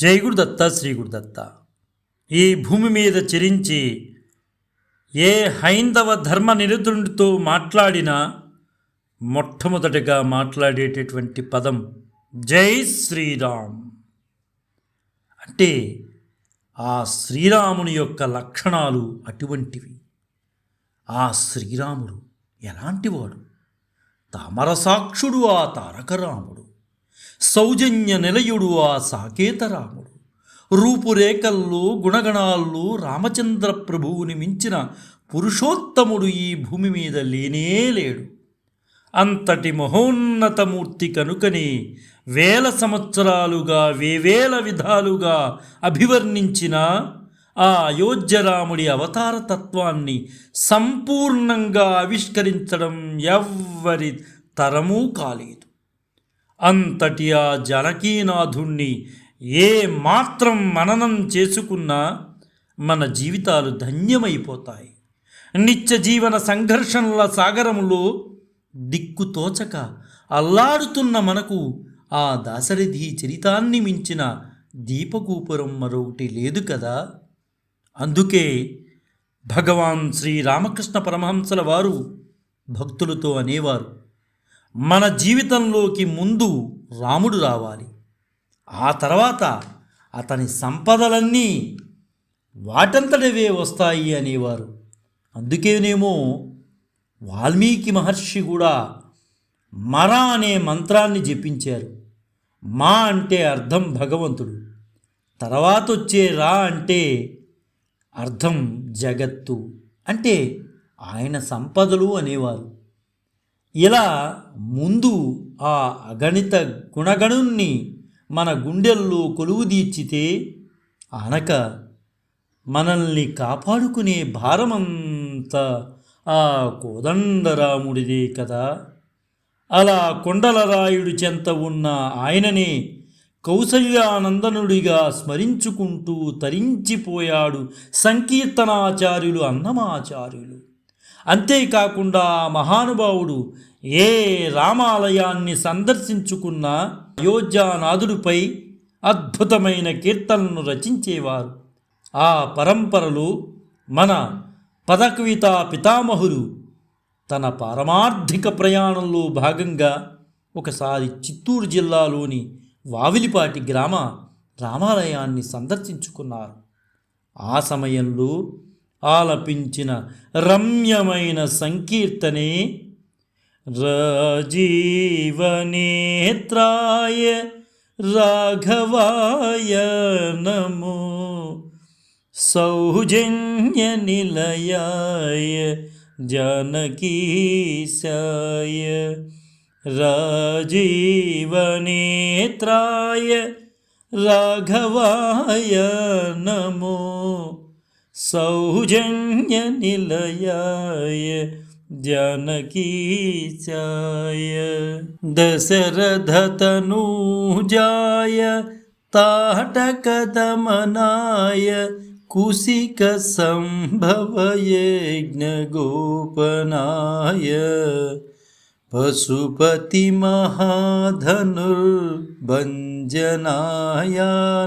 జై గురుదత్త శ్రీ గురుదత్త ఈ భూమి మీద చిరించి ఏ హైందవ ధర్మ నిరుద్రుడితో మాట్లాడినా మొట్టమొదటిగా మాట్లాడేటటువంటి పదం జై శ్రీరామ్. అంటే ఆ శ్రీరాముని యొక్క లక్షణాలు అటువంటివి. ఆ శ్రీరాముడు ఎలాంటివాడు? తామరసాక్షుడు ఆ తారకరాముడు. సౌజన్య నిలయుడు ఆ సాకేతరాముడు. రూపురేఖల్లో గుణగణాల్లో రామచంద్ర ప్రభువుని మించిన పురుషోత్తముడు ఈ భూమి మీద లేనే లేడు. అంతటి మహోన్నతమూర్తి కనుకని వేల సంవత్సరాలుగా వేవేల విధాలుగా అభివర్ణించిన ఆ అయోధ్యరాముడి అవతార తత్వాన్ని సంపూర్ణంగా ఆవిష్కరించడం ఎవ్వరి తరమూ కాలేదు. అంతటి ఆ జనకీనాథుణ్ణి ఏ మాత్రం మననం చేసుకున్నా మన జీవితాలు ధన్యమైపోతాయి. నిత్య జీవన సంఘర్షణల సాగరంలో దిక్కుతోచక అల్లాడుతున్న మనకు ఆ దాశరథి చరితాన్ని మించిన దీపగోపురం మరొకటి లేదు కదా. అందుకే భగవాన్ శ్రీ రామకృష్ణ పరమహంసల వారు భక్తులతో అనేవారు మన జీవితంలోకి ముందు రాముడు రావాలి. ఆ తర్వాత అతని సంపదలన్నీ వాటంతటవే వస్తాయి అనేవారు. అందుకేనేమో వాల్మీకి మహర్షి కూడా మర అనే మంత్రాన్ని జపించారు. మా అంటే అర్థం భగవంతుడు. తర్వాత వచ్చే రా అంటే అర్థం జగత్తు. అంటే ఆయన సంపదలు అనేవారు. ఇలా ముందు ఆ అగణిత గుణగణుణ్ణి మన గుండెల్లో కొలువుదీర్చితే అనక మనల్ని కాపాడుకునే భారమంతా ఆ కోదండరాముడిదే కదా. అలా కొండలరాయుడి చెంత ఉన్న ఆయననే కౌసల్యానందనుడిగా స్మరించుకుంటూ తరించిపోయాడు సంకీర్తనాచార్యులు అన్నమాచార్యులు. అంతేకాకుండా మహానుభావుడు ఏ రామాలయాన్ని సందర్శించుకున్న అయోధ్యానాథుడిపై అద్భుతమైన కీర్తనలను రచించేవారు. ఆ పరంపరలు మన పదకవిత పితామహులు తన పారమార్థిక ప్రయాణంలో భాగంగా ఒకసారి చిత్తూరు జిల్లాలోని వావిలిపాటి గ్రామ రామాలయాన్ని సందర్శించుకున్నారు. ఆ సమయంలో ఆలపించిన రమ్యమైన సంకీర్తనే जीवनेत्राय राघवाय नमो। सौजन्यनिलयाय य निलयाय जानकीसाय राजीवनेत्राय राघवाय नमो। सौजन्यनिलयाय जनकीचाय दशरथतनूजाय ताटकदमनाय कुशिकसम्भवयज्ञगोपनाय पशुपतिमहाधनुर्भञ्जनाय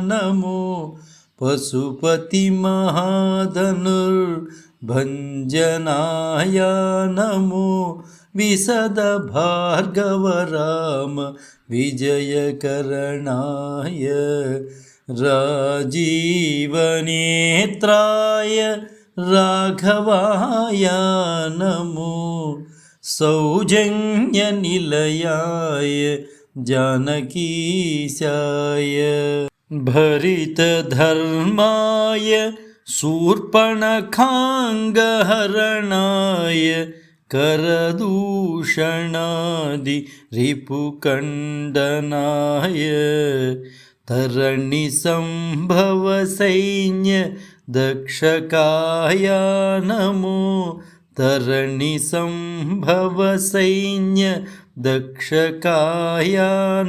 नमो। पशुपतिमहाधनुर् भञ्जनाय नमो विशदभार्गवराम विजयकरणाय राजीवनेत्राय राघवाय नमो सौजन्यनिलयाय जानकीशाय भरितधर्माय शूर्पणखाङ्गहरणाय करदूषणादि रिपुकण्डनाय तरणिसम्भवसैन्य दक्षकाय नमो तरणिसम्भवसैन्य दक्षकाय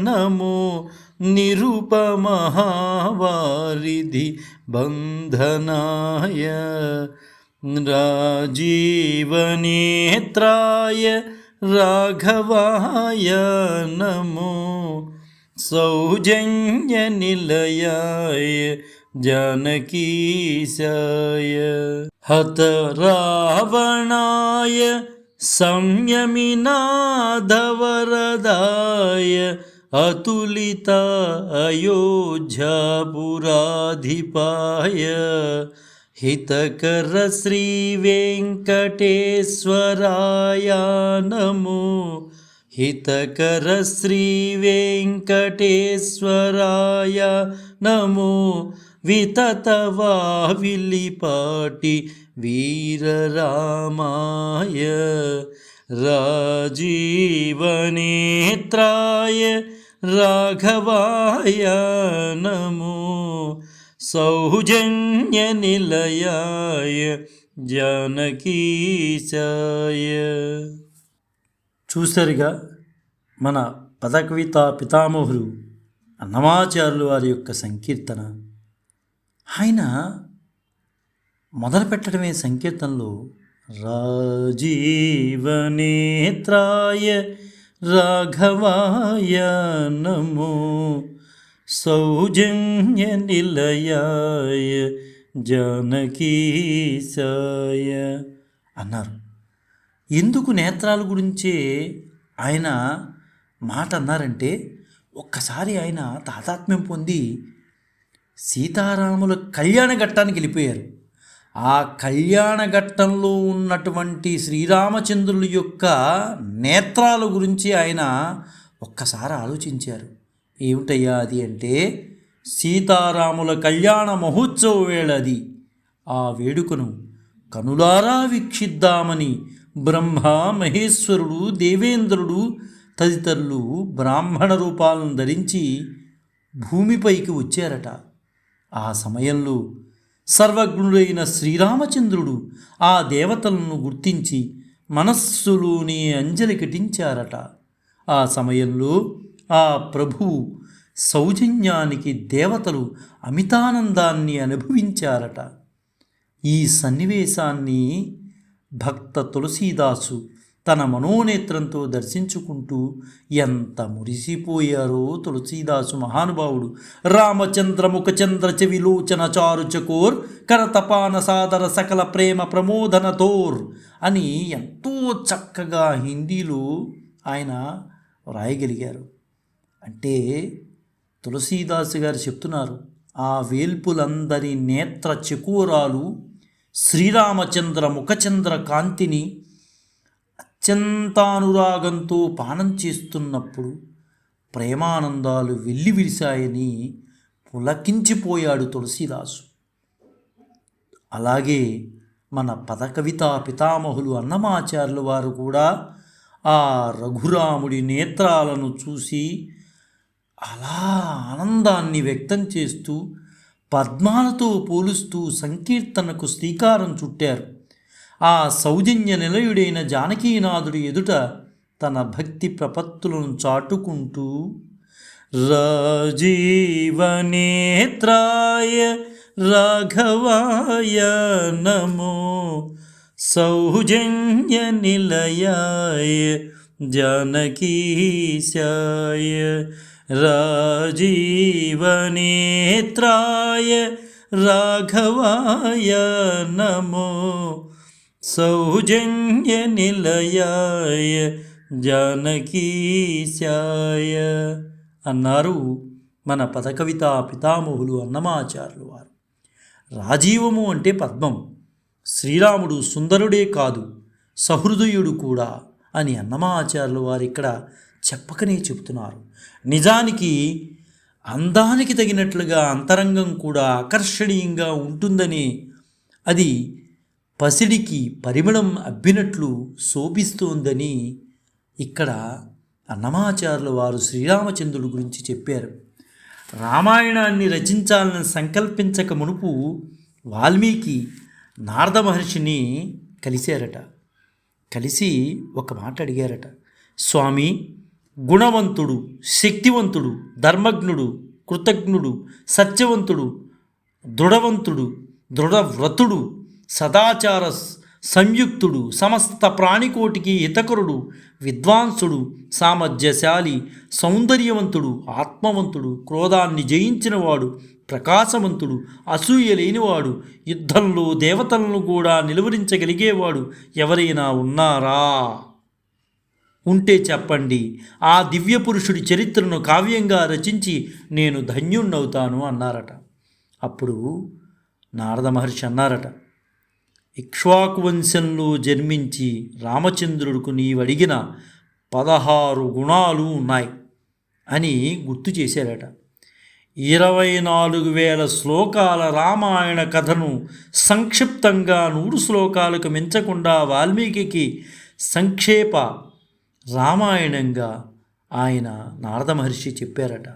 नमो निरुपमहावारिधि बन्धनाय राजीवनेत्राय राघवाय नमो सौजन्यनिलयाय जानकीशाय हत रावणाय संयमिनाधवरदाय अतुलिता अयोध्यापुराधिपाय हितकर श्रीवेङ्कटेश्वराय नमो हितकर श्रीवेङ्कटेश्वराय नमो विततवाविलिपाटि वीररामाय राजीवनेत्राय రాఘవాయ నమో సౌజన్య నిలయాయ జనకీచాయ చూసారుగా మన పదకవిత పితామహులు అన్నమాచారులు వారి యొక్క సంకీర్తన. ఆయన మొదలుపెట్టడమే సంకీర్తనలో రాజీవనేత్రాయ రాఘవాయ నమో. సౌజన్యనిలయాయ జానకీశాయ అన్నారు. ఎందుకు నేత్రాల గురించే ఆయన మాట అన్నారంటే ఒక్కసారి ఆయన తాతాత్మ్యం పొంది సీతారాముల కళ్యాణ ఘట్టానికి వెళ్ళిపోయారు. ఆ కళ్యాణ ఘట్టంలో ఉన్నటువంటి శ్రీరామచంద్రుల యొక్క నేత్రాల గురించి ఆయన ఒక్కసారి ఆలోచించారు. ఏమిటయ్యా అది అంటే సీతారాముల కళ్యాణ మహోత్సవ వేళ అది. ఆ వేడుకను కనులారా వీక్షిద్దామని బ్రహ్మ మహేశ్వరుడు దేవేంద్రుడు తదితరులు బ్రాహ్మణ రూపాలను ధరించి భూమిపైకి వచ్చారట. ఆ సమయంలో సర్వజ్ఞుడైన శ్రీరామచంద్రుడు ఆ దేవతలను గుర్తించి మనస్సులోని అంజలి కటించారట ఆ సమయంలో ఆ ప్రభువు సౌజన్యానికి దేవతలు అమితానందాన్ని అనుభవించారట. ఈ సన్నివేశాన్ని భక్త తులసీదాసు తన మనోనేత్రంతో దర్శించుకుంటూ ఎంత మురిసిపోయారో తులసీదాసు మహానుభావుడు. రామచంద్ర ముఖచంద్ర చెవిలోచన చారు చకోర్ కరతపాన సాదర సకల ప్రేమ ప్రమోదనతోర్ అని ఎంతో చక్కగా హిందీలో ఆయన వ్రాయగలిగారు. అంటే తులసీదాసు గారు చెప్తున్నారు ఆ వేల్పులందరి నేత్ర చకోరాలు శ్రీరామచంద్ర ముఖచంద్ర కాంతిని అత్యంతానురాగంతో పానం చేస్తున్నప్పుడు ప్రేమానందాలు వెల్లివిరిశాయని పులకించిపోయాడు తులసీదాసు అలాగే మన పదకవితా పితామహులు అన్నమాచార్యుల వారు కూడా ఆ రఘురాముడి నేత్రాలను చూసి అలా ఆనందాన్ని వ్యక్తం చేస్తూ పద్మాలతో పోలుస్తూ సంకీర్తనకు శ్రీకారం చుట్టారు. ఆ సౌజన్య నిలయుడైన జానకీనాథుడి ఎదుట తన భక్తి ప్రపత్తులను చాటుకుంటూ రాజీవనేత్రాయ రాఘవాయ నమో సౌజన్య నిలయాయ జానకీశాయ రాజీవనేత్రాయ రాఘవాయ నమో సౌజన్యనిలయాయ జానకీశాయ అన్నారు మన పదకవిత పితామహులు అన్నమాచార్యులు వారు. రాజీవము అంటే పద్మం. శ్రీరాముడు సుందరుడే కాదు సహృదయుడు కూడా అని అన్నమాచార్యులు వారు ఇక్కడ చెప్పకనే చెబుతున్నారు. నిజానికి అందానికి తగినట్లుగా అంతరంగం కూడా ఆకర్షణీయంగా ఉంటుందని అది పసిడికి పరిమళం అబ్బినట్లు శోభిస్తోందని ఇక్కడ అన్నమాచార్యుల వారు శ్రీరామచంద్రుడి గురించి చెప్పారు. రామాయణాన్ని రచించాలని సంకల్పించక మునుపు వాల్మీకి నారద మహర్షిని కలిశారట. కలిసి ఒక మాట అడిగారట. స్వామి గుణవంతుడు శక్తివంతుడు ధర్మజ్ఞుడు కృతజ్ఞుడు సత్యవంతుడు దృఢవంతుడు దృఢవ్రతుడు సదాచార సంయుక్తుడు సమస్త ప్రాణికోటికి హితకరుడు విద్వాంసుడు సామర్థ్యశాలి సౌందర్యవంతుడు ఆత్మవంతుడు క్రోధాన్ని జయించినవాడు ప్రకాశవంతుడు అసూయ లేనివాడు యుద్ధంలో దేవతలను కూడా నిలువరించగలిగేవాడు ఎవరైనా ఉన్నారా? ఉంటే చెప్పండి. ఆ దివ్య పురుషుడి చరిత్రను కావ్యంగా రచించి నేను ధన్యుణ్ణవుతాను అన్నారట. అప్పుడు నారద మహర్షి అన్నారట ఇక్ష్వాకు వంశంలో జన్మించి రామచంద్రుడికి నీవడిగిన పదహారు గుణాలు ఉన్నాయి అని గుర్తు చేశారట. ఇరవై నాలుగు వేల శ్లోకాల రామాయణ కథను సంక్షిప్తంగా నూరు శ్లోకాలకు మించకుండా వాల్మీకి సంక్షేప రామాయణంగా ఆయన నారద మహర్షి చెప్పారట.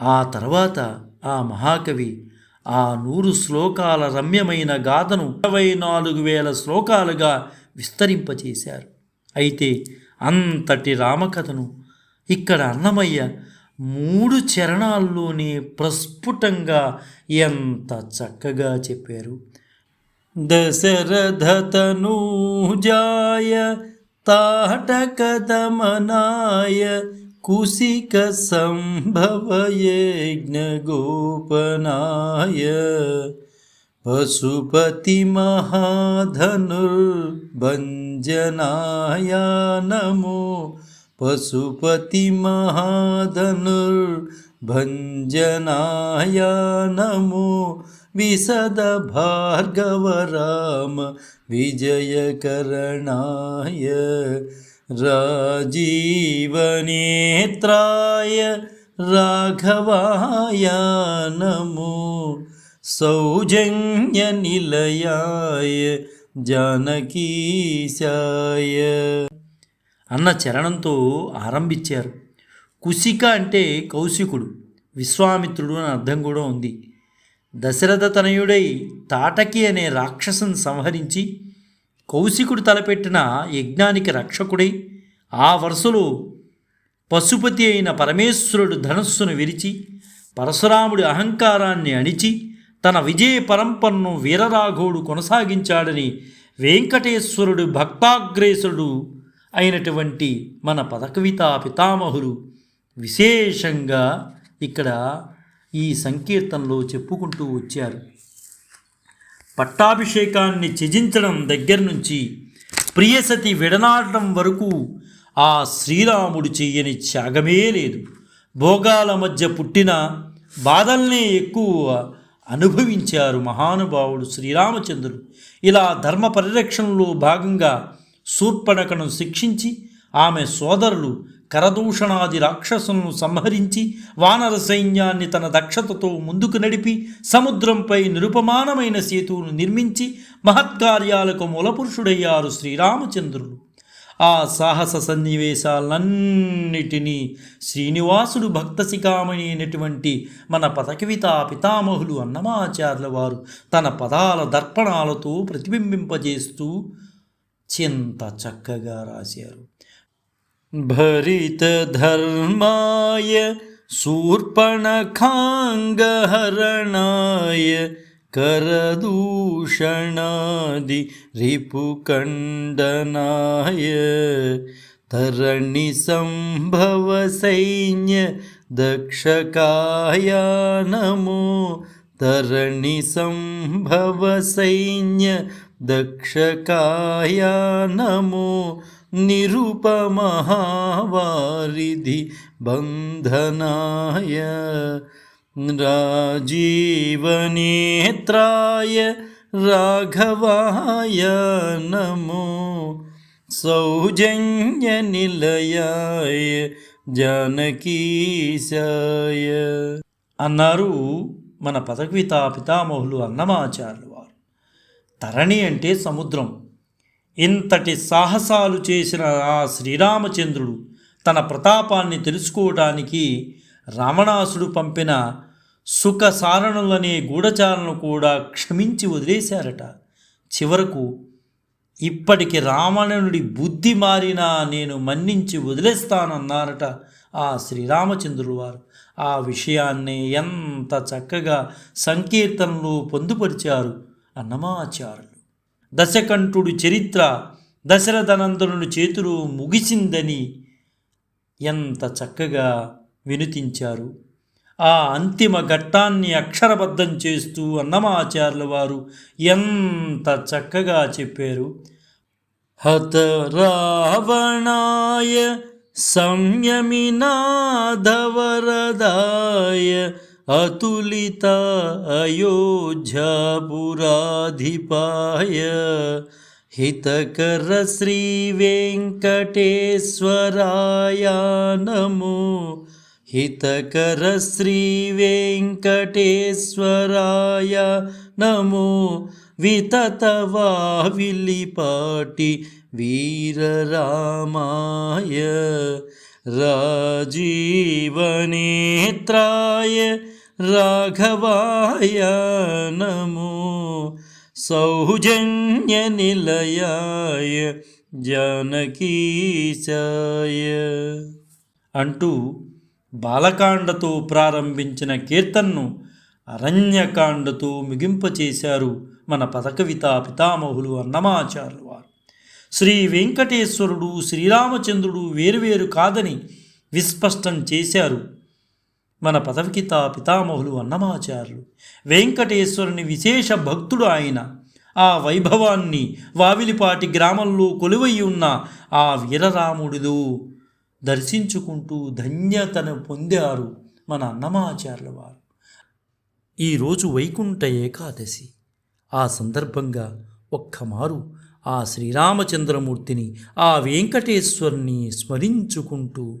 ఆ తర్వాత ఆ మహాకవి ఆ నూరు శ్లోకాల రమ్యమైన గాథను ఇరవై నాలుగు వేల శ్లోకాలుగా విస్తరింపచేశారు. అయితే అంతటి రామకథను ఇక్కడ అన్నమయ్య మూడు చరణాల్లోనే ప్రస్ఫుటంగా ఎంత చక్కగా చెప్పారు. దశరథతనూజాయ తాటకదమనాయ कुशिकसम्भवयज्ञगोपनाय पशुपतिमहाधनुर्भञ्जनाय नमो पशुपतिमहाधनुर्भञ्जनाय नमो विशदभार्गवराम विजयकरणाय నమో విశద రాజీవనేత్రాయ రాఘవాయ నమో సౌజన్య నిలయాయ జానకీశాయ అన్న చరణంతో ఆరంభించారు. కుశిక అంటే కౌశికుడు విశ్వామిత్రుడు అని అర్థం కూడా ఉంది. దశరథ తనయుడై తాటకి అనే రాక్షసుని సంహరించి కౌశికుడు తలపెట్టిన యజ్ఞానికి రక్షకుడై ఆ వరుసలో పశుపతి అయిన పరమేశ్వరుడు ధనస్సును విరిచి పరశురాముడి అహంకారాన్ని అణిచి తన విజయ పరంపరను వీరరాఘవుడు కొనసాగించాడని వెంకటేశ్వరుడు భక్తాగ్రేసుడు అయినటువంటి మన పదకవితా పితామహులు విశేషంగా ఇక్కడ ఈ సంకీర్తనలో చెప్పుకుంటూ వచ్చారు. పట్టాభిషేకాన్ని త్యజించడం దగ్గర నుంచి ప్రియసతి విడనాడడం వరకు ఆ శ్రీరాముడు చెయ్యని త్యాగమే లేదు. భోగాల మధ్య పుట్టిన బాధల్నే ఎక్కువ అనుభవించారు మహానుభావుడు శ్రీరామచంద్రుడు. ఇలా ధర్మ పరిరక్షణలో భాగంగా శూర్పణకను శిక్షించి ఆమె సోదరులు కరదూషణాది రాక్షసులను సంహరించి వానర సైన్యాన్ని తన దక్షతతో ముందుకు నడిపి సముద్రంపై నిరుపమానమైన సేతువును నిర్మించి మహత్కార్యాలకు మూలపురుషుడయ్యారు శ్రీరామచంద్రుడు. ఆ సాహస సన్నివేశాలన్నిటినీ శ్రీనివాసుడు భక్తశిఖామణి అయినటువంటి మన పథకవిత పితామహులు అన్నమాచార్యుల వారు తన పదాల దర్పణాలతో ప్రతిబింబింపజేస్తూ చింత చక్కగా రాశారు. भरितधर्माय शूर्पणखाङ्गहरणाय करदूषणादि रिपुकण्डनाय तरणिसम्भवसैन्य दक्षकाय नमो तरणिसम्भवसैन्य दक्षकाय नमो నిరుపమహావారిధి బంధనాయ రాజీవనేత్రాయ రాఘవాయ నమో సౌజన్య నిలయాయ జానకీశాయ అన్నారు మన పదవిత పితామహులు అన్నమాచార్యులు వారు. తరణి అంటే సముద్రం. ఇంతటి సాహసాలు చేసిన ఆ శ్రీరామచంద్రుడు తన ప్రతాపాన్ని తెలుసుకోవటానికి రావణాసుడు పంపిన సుఖ సారణులనే గూఢచారులను కూడా క్షమించి వదిలేశారట. చివరకు ఇప్పటికి రావణుడి బుద్ధి మారినా నేను మన్నించి వదిలేస్తానన్నారట ఆ శ్రీరామచంద్రుడు వారు. ఆ విషయాన్ని ఎంత చక్కగా సంకీర్తనలో పొందుపరిచారు అన్నమాచారులు దశకంఠుడు చరిత్ర దశరథనందనుని చేతులు ముగిసిందని ఎంత చక్కగా వినుతించారు ఆ అంతిమ ఘట్టాన్ని అక్షరబద్ధం చేస్తూ అన్నమాచార్యుల వారు ఎంత చక్కగా చెప్పారు. హత రావణాయ సంయమినాధవరదాయ అతులిత అయోధ్యాపురాధిపాయ హితకర శ్రీ వెంకటేశ్వరాయ నమో హితకర శ్రీ వెంకటేశ్వరాయ నమో రాఘవాయ నమో సౌజన్య నిలయాయ జానకీశాయ. అంటూ బాలకాండతో ప్రారంభించిన కీర్తన్ను అరణ్యకాండతో ముగింపచేశారు మన పదకవితా పితామహులు అన్నమాచార్యులు వారు శ్రీ వెంకటేశ్వరుడు శ్రీరామచంద్రుడు వేరువేరు కాదని విస్పష్టం చేశారు మన పదవికిత పితామహులు అన్నమాచార్యులు. వెంకటేశ్వరుని విశేష భక్తుడు ఆయన. ఆ వైభవాన్ని వావిలిపాటి గ్రామంలో కొలువై ఉన్న ఆ వీరరాముడిలో దర్శించుకుంటూ ధన్యతను పొందారు మన అన్నమాచార్యుల వారు. ఈరోజు వైకుంఠ ఏకాదశి. ఆ సందర్భంగా ఒక్కమారు ఆ శ్రీరామచంద్రమూర్తిని ఆ వెంకటేశ్వరుని స్మరించుకుంటూ